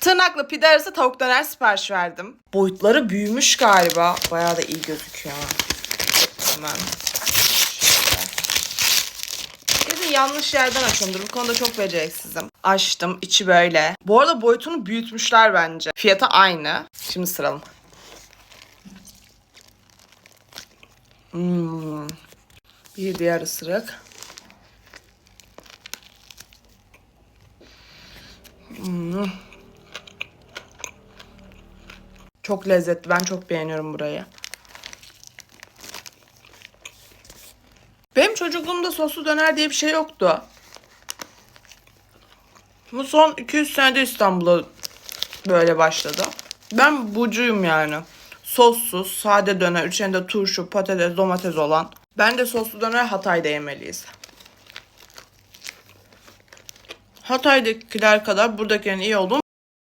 Tırnaklı pide arası tavuk döner sipariş verdim. Boyutları büyümüş galiba. Bayağı da iyi gözüküyor. Hemen. Şöyle. Yanlış yerden açıyorumdur. Bu konuda çok beceriksizim. Açtım. içi böyle. Bu arada boyutunu büyütmüşler bence. Fiyatı aynı. Şimdi sıralım. Hmm. Bir diğer ısırık. Hmm. Çok lezzetli. Ben çok beğeniyorum burayı. Benim çocukluğumda soslu döner diye bir şey yoktu. Bu son 200 senede İstanbul'a böyle başladı. Ben bucuyum yani. Sossuz, sade döner, içinde turşu, patates, domates olan. Ben de soslu döner Hatay'da yemeliyiz. Hatay'dakiler kadar buradakilerin iyi olduğunu